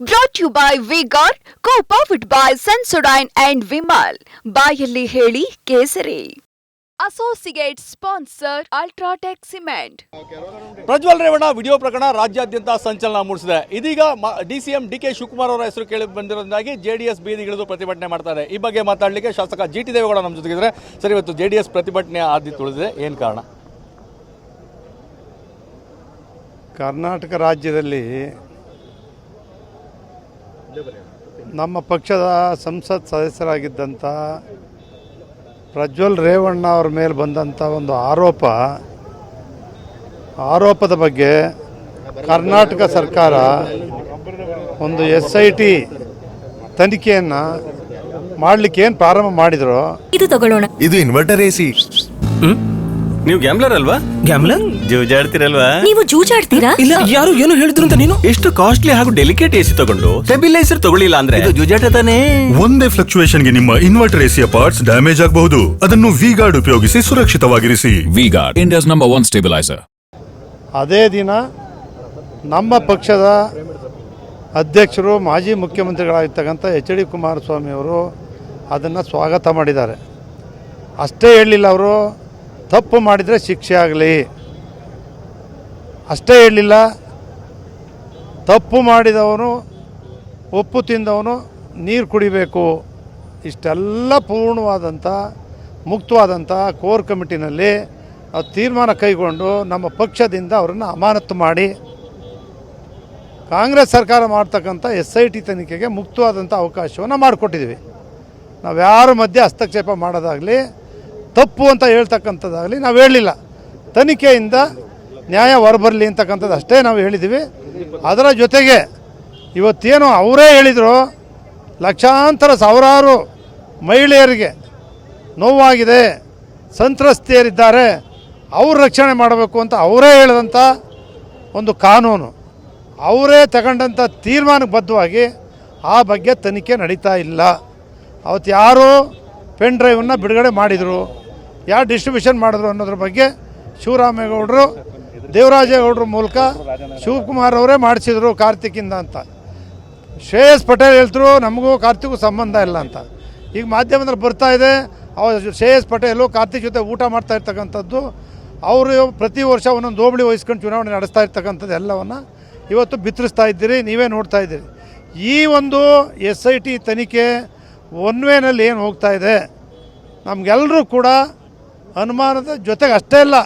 Brought you by by co ಪಾಫಿಟ್ by Sensodyne and and Vimal. ಬಾಯಲ್ಲಿ ಹೇಳಿ ಕೇಸರಿ. Associate sponsor UltraTech cement Prajwal Revanna video ಪ್ರಕರಣ ರಾಜ್ಯಾದ್ಯಂತ ಸಂಚಲನ ಮೂಡಿಸಿದೆ. ಇದೀಗ D C M D K Shivakumar ಅವರ ಹೆಸರು ಕೇಳಿ ಬಂದಿರೋದಾಗಿ ಜೆ ಡಿ ಎಸ್ ಬೀದಿಗಿಳಿದು ಪ್ರತಿಭಟನೆ ಮಾಡ್ತಾರೆ. ಈ ಬಗ್ಗೆ ಮಾತಾಡಲಿಕ್ಕೆ ಶಾಸಕ ಜಿ ಟಿ ದೇವೇಗೌಡ ನಮ್ಮ ಜೊತೆಗಿದ್ರೆ ಸರ್ ಇವತ್ತು ಜೆ ಡಿ ಎಸ್ ಪ್ರತಿಭಟನೆ ಆದಿ ತುಳಿದಿದೆ. ಏನು ಕಾರಣ? ಕರ್ನಾಟಕ ರಾಜ್ಯದಲ್ಲಿ ನಮ್ಮ ಪಕ್ಷದ ಸಂಸತ್ ಸದಸ್ಯರಾಗಿದ್ದಂಥ ಪ್ರಜ್ವಲ್ ರೇವಣ್ಣ ಅವ್ರ ಮೇಲೆ ಬಂದಂಥ ಒಂದು ಆರೋಪ ಆರೋಪದ ಬಗ್ಗೆ ಕರ್ನಾಟಕ ಸರ್ಕಾರ ಒಂದು ಎಸ್ ಐ ಟಿ ತನಿಖೆಯನ್ನು ಮಾಡಲಿಕ್ಕೆ ಏನು ಪ್ರಾರಂಭ ಮಾಡಿದ್ರು ಇದು ತಗೊಳ್ಳೋಣ. ಇದು ಇನ್ವರ್ಟರ್ ಎಸಿ ನೀವು ಗ್ಯಾಮ್ಲರ್ ಅಲ್ವಾ? ಗ್ಯಾಮ್ಲರ್ ಜೂಜಾಡ್ತಿರಲ್ವಾ? ನೀವು ಜೂಜಾಡ್ತೀರಾ? ಇಲ್ಲ ಯಾರು ಏನು ಹೇಳಿದ್ರು ಅಂತ ನೀನು? ಎಷ್ಟು ಕಾಸ್ಟ್ಲಿ ಹಾಗೂ ಡೆಲಿಕೇಟ್ ಎಸಿ ತಗೊಂಡು ಸ್ಟೆಬಿಲೈಸರ್ ತಗೊಳ್ಳಿಲ್ಲ ಅಂದ್ರೆ? ಇದು ಜೂಜಾಟ ತಾನೇ? ಒಂದೇ ಫ್ಲಕ್ಚುಯೇಷನ್ಗೆ ನಿಮ್ಮ ಇನ್ವರ್ಟರ್ ಎಸಿಯ ಪಾರ್ಟ್ಸ್ ಡ್ಯಾಮೇಜ್ ಆಗಬಹುದು. ಅದನ್ನು ವಿ ಗಾರ್ಡ್ ಉಪಯೋಗಿಸಿ ಸುರಕ್ಷಿತವಾಗಿರಿಸಿ. V-Guard, India's number one stabilizer. ಅದೇ ದಿನ ನಮ್ಮ ಪಕ್ಷದ ಅಧ್ಯಕ್ಷರು ಮಾಜಿ ಮುಖ್ಯಮಂತ್ರಿಗಳಾಗಿರ್ತಕ್ಕಂಥ ಎಚ್ ಡಿ ಕುಮಾರಸ್ವಾಮಿ ಅವರು ಅದನ್ನು ಸ್ವಾಗತ ಮಾಡಿದ್ದಾರೆ. ಅಷ್ಟೇ ಹೇಳಲಿಲ್ಲ ಅವರು ತಪ್ಪು ಮಾಡಿದರೆ ಶಿಕ್ಷೆ ಆಗಲಿ. ಅಷ್ಟೇ ಹೇಳಲಿಲ್ಲ. ತಪ್ಪು ಮಾಡಿದವನು, ಉಪ್ಪು ತಿಂದವನು, ನೀರು ಕುಡಿಬೇಕು. ಇಷ್ಟೆಲ್ಲ ಪೂರ್ಣವಾದಂಥ ಮುಕ್ತವಾದಂಥ ಕೋರ್ ಕಮಿಟಿನಲ್ಲಿ ತೀರ್ಮಾನ ಕೈಗೊಂಡು ನಮ್ಮ ಪಕ್ಷದಿಂದ ಅವರನ್ನು ಅಮಾನತು ಮಾಡಿ, ಕಾಂಗ್ರೆಸ್ ಸರ್ಕಾರ ಮಾಡ್ತಕ್ಕಂಥ ಎಸ್ ಐ ಟಿ ತನಿಖೆಗೆ ಮುಕ್ತವಾದಂಥ ಅವಕಾಶವನ್ನು ಮಾಡಿಕೊಟ್ಟಿದ್ವಿ. ನಾವು ಯಾರ ಮಧ್ಯೆ ಹಸ್ತಕ್ಷೇಪ ಮಾಡೋದಾಗಲಿ, ತಪ್ಪು ಅಂತ ಹೇಳ್ತಕ್ಕಂಥದ್ದಾಗಲಿ ನಾವು ಹೇಳಲಿಲ್ಲ. ತನಿಖೆಯಿಂದ ನ್ಯಾಯ ಹೊರಬರಲಿ ಅಂತಕ್ಕಂಥದ್ದು ಅಷ್ಟೇ ನಾವು ಹೇಳಿದ್ದೀವಿ. ಅದರ ಜೊತೆಗೆ ಇವತ್ತೇನು ಅವರೇ ಹೇಳಿದರು, ಲಕ್ಷಾಂತರ ಸಾವಿರಾರು ಮಹಿಳೆಯರಿಗೆ ನೋವಾಗಿದೆ ಸಂತ್ರಸ್ತೆಯರಿದ್ದಾರೆ ಅವ್ರ ರಕ್ಷಣೆ ಮಾಡಬೇಕು ಅಂತ ಅವರೇ ಹೇಳಿದಂಥ ಒಂದು ಕಾನೂನು. ಅವರೇ ತಗೊಂಡಂಥ ತೀರ್ಮಾನಕ್ಕೆ ಬದ್ಧವಾಗಿ ಆ ಬಗ್ಗೆ ತನಿಖೆ ನಡೀತಾ ಇಲ್ಲ. ಅವತ್ತು ಯಾರು ಪೆನ್ ಡ್ರೈವನ್ನು ಬಿಡುಗಡೆ ಮಾಡಿದರು, ಯಾರು ಡಿಸ್ಟ್ರಿಬ್ಯೂಷನ್ ಮಾಡಿದ್ರು ಅನ್ನೋದ್ರ ಬಗ್ಗೆ ಶಿವರಾಮೇಗೌಡರು ದೇವರಾಜೇಗೌಡರ ಮೂಲಕ ಶಿವಕುಮಾರ್ ಅವರೇ ಮಾಡಿಸಿದ್ರು ಕಾರ್ತಿಕಿಂದ ಅಂತ. ಶ್ರೇಯಸ್ ಪಟೇಲ್ ಹೇಳ್ತರು ನಮಗೂ ಕಾರ್ತಿಗೂ ಸಂಬಂಧ ಇಲ್ಲ ಅಂತ. ಈಗ ಮಾಧ್ಯಮದಲ್ಲಿ ಬರ್ತಾ ಇದೆ, ಅವ ಶ್ರೇಯಸ್ ಪಟೇಲು ಕಾರ್ತಿಕ್ ಜೊತೆ ಊಟ ಮಾಡ್ತಾ ಇರ್ತಕ್ಕಂಥದ್ದು, ಅವರು ಪ್ರತಿ ವರ್ಷ ಒಂದೊಂದು ಹೋಬಳಿ ವಹಿಸ್ಕೊಂಡು ಚುನಾವಣೆ ನಡೆಸ್ತಾ ಇರ್ತಕ್ಕಂಥದ್ದು ಎಲ್ಲವನ್ನು ಇವತ್ತು ಬಿತ್ತರಿಸ್ತಾ ಇದ್ದೀರಿ, ನೀವೇ ನೋಡ್ತಾ ಇದ್ದೀರಿ. ಈ ಒಂದು ಎಸ್ ಐ ಟಿ ತನಿಖೆ ಒನ್ ವೇನಲ್ಲಿ ಏನು ಹೋಗ್ತಾ ಇದೆ ನಮಗೆಲ್ಲರೂ ಕೂಡ ಅನುಮಾನದ ಜೊತೆಗೆ ಅಷ್ಟೇ ಇಲ್ಲ.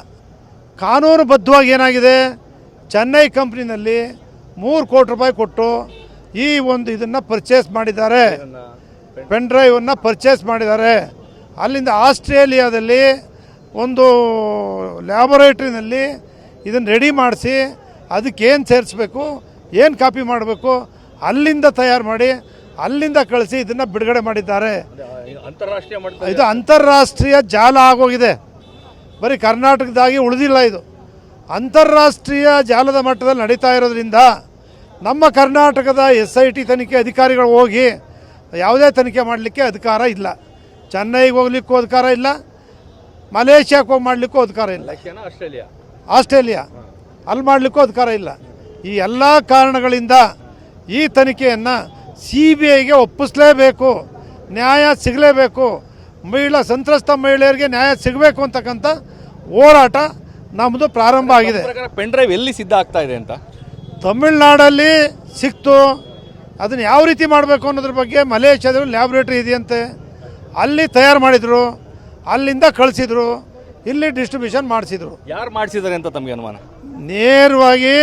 ಕಾನೂನುಬದ್ಧವಾಗಿ ಏನಾಗಿದೆ? ಚೆನ್ನೈ ಕಂಪ್ನಿನಲ್ಲಿ ಮೂರು ಕೋಟಿ ರೂಪಾಯಿ ಕೊಟ್ಟು ಈ ಒಂದು ಇದನ್ನು ಪರ್ಚೇಸ್ ಮಾಡಿದ್ದಾರೆ. ಪೆನ್ ಡ್ರೈವನ್ನು ಪರ್ಚೇಸ್ ಮಾಡಿದ್ದಾರೆ. ಅಲ್ಲಿಂದ ಆಸ್ಟ್ರೇಲಿಯಾದಲ್ಲಿ ಒಂದು ಲ್ಯಾಬೊರೇಟ್ರಿನಲ್ಲಿ ಇದನ್ನು ರೆಡಿ ಮಾಡಿಸಿ ಅದಕ್ಕೇನು ಸೇರಿಸ್ಬೇಕು ಏನು ಕಾಪಿ ಮಾಡಬೇಕು ಅಲ್ಲಿಂದ ತಯಾರು ಮಾಡಿ ಅಲ್ಲಿಂದ ಕಳಿಸಿ ಇದನ್ನು ಬಿಡುಗಡೆ ಮಾಡಿದ್ದಾರೆ. ಅಂತಾರಾಷ್ಟ್ರೀಯ ಇದು ಅಂತಾರಾಷ್ಟ್ರೀಯ ಜಾಲ ಆಗೋಗಿದೆ. ಬರೀ ಕರ್ನಾಟಕದಾಗಿ ಉಳಿದಿಲ್ಲ ಇದು. ಅಂತಾರಾಷ್ಟ್ರೀಯ ಜಾಲದ ಮಟ್ಟದಲ್ಲಿ ನಡೀತಾ ಇರೋದ್ರಿಂದ ನಮ್ಮ ಕರ್ನಾಟಕದ ಎಸ್ ಐ ಟಿ ತನಿಖೆ ಅಧಿಕಾರಿಗಳು ಹೋಗಿ ಯಾವುದೇ ತನಿಖೆ ಮಾಡಲಿಕ್ಕೆ ಅಧಿಕಾರ ಇಲ್ಲ. ಚೆನ್ನೈಗೆ ಹೋಗ್ಲಿಕ್ಕೂ ಅಧಿಕಾರ ಇಲ್ಲ. ಮಲೇಷ್ಯಾಕ್ಕೆ ಹೋಗಿ ಮಾಡಲಿಕ್ಕೂ ಅಧಿಕಾರ ಇಲ್ಲ. ಆಸ್ಟ್ರೇಲಿಯಾ? ಆಸ್ಟ್ರೇಲಿಯಾ. ಅಲ್ಲಿ ಮಾಡಲಿಕ್ಕೂ ಅಧಿಕಾರ ಇಲ್ಲ. ಈ ಎಲ್ಲ ಕಾರಣಗಳಿಂದ ಈ ತನಿಖೆಯನ್ನು ಸಿ ಬಿ ಐಗೆ ಒಪ್ಪಿಸಲೇಬೇಕು. ನ್ಯಾಯ ಸಿಗಲೇಬೇಕು. ಮಹಿಳಾ ಸಂತ್ರಸ್ತ ಮಹಿಳೆಯರಿಗೆ ನ್ಯಾಯ ಸಿಗಬೇಕು ಅಂತಕ್ಕಂಥ ಹೋರಾಟ ನಮ್ಮದು ಪ್ರಾರಂಭ ಆಗಿದೆ. ಪೆನ್ ಡ್ರೈವ್ ಎಲ್ಲಿ ಸಿದ್ಧ ಆಗ್ತಾ ಇದೆ ಅಂತ? ತಮಿಳ್ನಾಡಲ್ಲಿ ಸಿಕ್ತು. ಅದನ್ನು ಯಾವ ರೀತಿ ಮಾಡಬೇಕು ಅನ್ನೋದ್ರ ಬಗ್ಗೆ ಮಲೇಷ್ಯಾದಲ್ಲಿ ಲ್ಯಾಬ್ರೇಟ್ರಿ ಇದೆಯಂತೆ. ಅಲ್ಲಿ ತಯಾರು ಮಾಡಿದರು. ಅಲ್ಲಿಂದ ಕಳಿಸಿದ್ರು. ಇಲ್ಲಿ ಡಿಸ್ಟ್ರಿಬ್ಯೂಷನ್ ಮಾಡಿಸಿದ್ರು. ಯಾರು ಮಾಡಿಸಿದ್ದಾರೆ ಅಂತ ತಮಗೆ ಅನುಮಾನ? ನೇರವಾಗಿ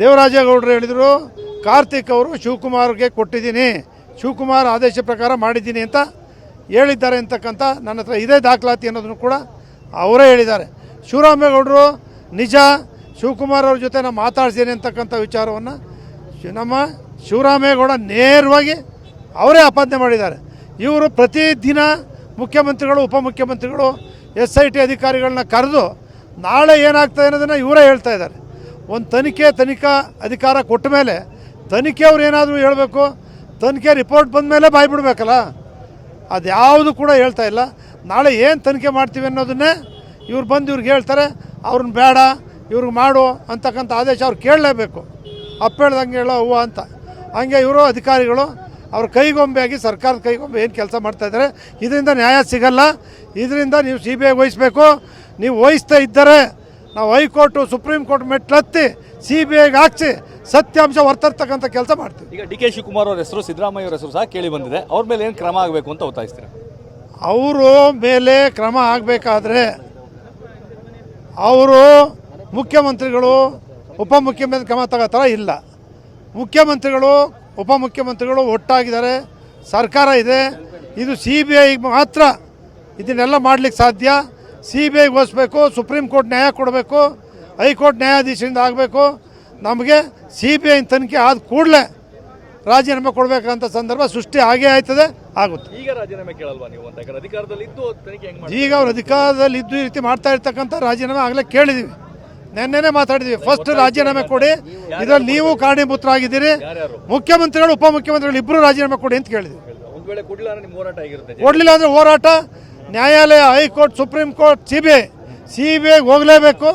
ದೇವರಾಜೇಗೌಡರು ಹೇಳಿದರು ಕಾರ್ತಿಕ್ ಅವರು ಶಿವಕುಮಾರ್ಗೆ ಕೊಟ್ಟಿದ್ದೀನಿ. ಶಿವಕುಮಾರ್ ಆದೇಶ ಪ್ರಕಾರ ಮಾಡಿದ್ದೀನಿ ಅಂತ ಹೇಳಿದ್ದಾರೆ ಅಂತಕ್ಕಂಥ ನನ್ನ ಹತ್ರ ಇದೇ ದಾಖಲಾತಿ ಅನ್ನೋದನ್ನು ಕೂಡ ಅವರೇ ಹೇಳಿದ್ದಾರೆ. ಶಿವರಾಮೇಗೌಡರು ನಿಜ, ಶಿವಕುಮಾರ್ ಅವ್ರ ಜೊತೆ ನಾನು ಮಾತಾಡ್ತೀನಿ ಅಂತಕ್ಕಂಥ ವಿಚಾರವನ್ನು ನಮ್ಮ ಶಿವರಾಮೇಗೌಡ ನೇರವಾಗಿ ಅವರೇ ಆಪಾದನೆ ಮಾಡಿದ್ದಾರೆ. ಇವರು ಪ್ರತಿದಿನ ಮುಖ್ಯಮಂತ್ರಿಗಳು, ಉಪಮುಖ್ಯಮಂತ್ರಿಗಳು ಎಸ್ ಐ ಟಿ ಅಧಿಕಾರಿಗಳನ್ನ ಕರೆದು ನಾಳೆ ಏನಾಗ್ತದೆ ಅನ್ನೋದನ್ನು ಇವರೇ ಹೇಳ್ತಾ ಇದ್ದಾರೆ. ಒಂದು ತನಿಖೆ, ತನಿಖಾ ಅಧಿಕಾರ ಕೊಟ್ಟ ಮೇಲೆ ತನಿಖೆಯವ್ರು ಏನಾದರೂ ಹೇಳಬೇಕು, ತನಿಖೆ ರಿಪೋರ್ಟ್ ಬಂದ ಮೇಲೆ ಬಾಯಿ ಬಿಡಬೇಕಲ್ಲ ಅದು ಯಾವುದು ಕೂಡ ಹೇಳ್ತಾ ಇಲ್ಲ. ನಾಳೆ ಏನು ತನಿಖೆ ಮಾಡ್ತೀವಿ ಅನ್ನೋದನ್ನೇ ಇವ್ರು ಬಂದು ಇವ್ರಿಗೆ ಹೇಳ್ತಾರೆ. ಅವ್ರನ್ನ ಬೇಡ, ಇವ್ರಿಗೆ ಮಾಡು ಅಂತಕ್ಕಂಥ ಆದೇಶ ಅವ್ರು ಕೇಳಲೇಬೇಕು. ಅಪ್ಪ ಹೇಳ್ದಂಗೆ ಹೇಳೋ ಹೂವು ಅಂತ. ಹಂಗೆ ಇವರು ಅಧಿಕಾರಿಗಳು ಅವ್ರ ಕೈಗೊಂಬೆಯಾಗಿ ಸರ್ಕಾರದ ಕೈಗೊಂಬೆ ಏನು ಕೆಲಸ ಮಾಡ್ತಾ ಇದ್ದಾರೆ. ಇದರಿಂದ ನ್ಯಾಯ ಸಿಗಲ್ಲ. ಇದರಿಂದ ನೀವು ಸಿ ಬಿ ಐ ವಹಿಸ್ಬೇಕು. ನೀವು ವಹಿಸ್ತಾ ಇದ್ದರೆ ನಾವು ಹೈಕೋರ್ಟು, ಸುಪ್ರೀಂ ಕೋರ್ಟ್ ಮೆಟ್ಲತ್ತಿ ಸಿ ಬಿ ಐಗೆ ಹಾಕ್ಸಿ ಸತ್ಯಾಂಶ ಹೊರತರ್ತಕ್ಕಂಥ ಕೆಲಸ ಮಾಡ್ತೀವಿ. ಈಗ ಡಿ ಕೆ ಶಿವಕುಮಾರ್ ಅವರ ಹೆಸರು ಸಿದ್ದರಾಮಯ್ಯ ಅವರ ಹೆಸರು ಸಹ ಕೇಳಿ ಬಂದಿದೆ. ಅವ್ರ ಮೇಲೆ ಏನು ಕ್ರಮ ಆಗಬೇಕು ಅಂತ ಒತ್ತಾಯಿಸ್ತೀರಾ? ಅವರು ಮೇಲೆ ಕ್ರಮ ಆಗಬೇಕಾದ್ರೆ ಅವರು ಮುಖ್ಯಮಂತ್ರಿಗಳು ಉಪಮುಖ್ಯಮಂತ್ರಿ ಕ್ರಮ ತಗೋ ಥರ ಇಲ್ಲ. ಮುಖ್ಯಮಂತ್ರಿಗಳು ಉಪಮುಖ್ಯಮಂತ್ರಿಗಳು ಒಟ್ಟಾಗಿದ್ದಾರೆ. ಸರ್ಕಾರ ಇದೆ. ಇದು ಸಿ ಬಿ ಐಗೆ ಮಾತ್ರ ಇದನ್ನೆಲ್ಲ ಮಾಡ್ಲಿಕ್ಕೆ ಸಾಧ್ಯ. ಸಿ ಬಿ ಐಗೆ ಹೋಲಿಸ್ಬೇಕು ಸುಪ್ರೀಂ ಕೋರ್ಟ್ ನ್ಯಾಯ ಕೊಡಬೇಕು ಹೈಕೋರ್ಟ್ ನ್ಯಾಯಾಧೀಶರಿಂದ ಆಗಬೇಕು. ನಮಗೆ ಸಿ ಬಿ ಐ ತನಿಖೆ ಆದ ಕೂಡಲೇ ರಾಜೀನಾಮೆ ಕೊಡಬೇಕಂತ ಸಂದರ್ಭ ಸೃಷ್ಟಿ ಆಗೇ ಆಯ್ತದೆ ಆಗುತ್ತೆ. ಈಗ ರಾಜೀನಾಮೆ ಕೇಳಲ್ವಾ ನೀವು? ಅಂತ ಅಧಿಕಾರದಲ್ಲಿ ಇದ್ದು ತನಿಖೆ ಈಗ ಅವ್ರು ಅಧಿಕಾರದಲ್ಲಿ ಇದ್ದು ಈ ರೀತಿ ಮಾಡ್ತಾ ಇರ್ತಕ್ಕಂಥ ರಾಜೀನಾಮೆ ಆಗಲೇ ಕೇಳಿದೀವಿ. ನೆನ್ನೆನೆ ಮಾತಾಡಿದ್ವಿ ಫಸ್ಟ್ ರಾಜೀನಾಮೆ ಕೊಡಿ ಇದರಲ್ಲಿ ನೀವು ಕಾರಣೀಭೂತರಾಗಿದ್ದೀರಿ. ಮುಖ್ಯಮಂತ್ರಿಗಳು ಉಪಮುಖ್ಯಮಂತ್ರಿಗಳು ಇಬ್ಬರು ರಾಜೀನಾಮೆ ಕೊಡಿ ಅಂತ ಕೇಳಿದ್ವಿ. ಕೊಡ್ಲಿಲ್ಲ ಅಂದ್ರೆ ಹೋರಾಟ ಆಗಿರುತ್ತೆ ಕೊಡಲಿಲ್ಲ ಅಂದರೆ ಹೋರಾಟ. ನ್ಯಾಯಾಲಯ high court supreme court C B I. C B ಐಗೆ ಹೋಗಲೇಬೇಕು.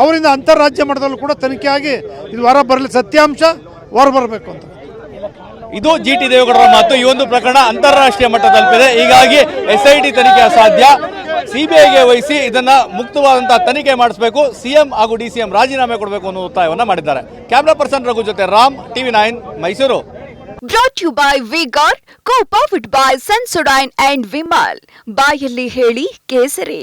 ಅವರಿಂದ ಅಂತಾರಾಜ್ಯ ಮಟ್ಟದಲ್ಲೂ ಕೂಡ ತನಿಖೆ ಆಗಿ ಇದು ಹೊರ ಬರಲಿ. ಸತ್ಯಾಂಶ ಹೊರ ಬರಬೇಕು ಅಂತ. ಇದು ಜಿ ಟಿ ದೇವೇಗೌಡರ ಮಾತು. ಈ ಒಂದು ಪ್ರಕರಣ ಅಂತಾರಾಷ್ಟ್ರೀಯ ಮಟ್ಟ ತಲುಪಿದೆ. ಹೀಗಾಗಿ ಎಸ್ ಐ ಟಿ ತನಿಖೆ ಅಸಾಧ್ಯ. ಸಿಬಿಐಗೆ ವಹಿಸಿ ಇದನ್ನ ಮುಕ್ತವಾದಂತಹ ತನಿಖೆ ಮಾಡಿಸಬೇಕು. ಸಿಎಂ ಹಾಗೂ ಡಿ ಸಿಎಂ ರಾಜೀನಾಮೆ ಕೊಡಬೇಕು ಅನ್ನೋ ಒತ್ತಾಯವನ್ನ ಮಾಡಿದ್ದಾರೆ. ಕ್ಯಾಮ್ರಾ ಪರ್ಸನ್ ರಘು ಜೊತೆ Ram TV nine Mysuru. Brought you by vigour co powered by Sensodyne and Vimal ಬಾಯಲ್ಲಿ ಹೇಳಿ ಕೇಸರಿ.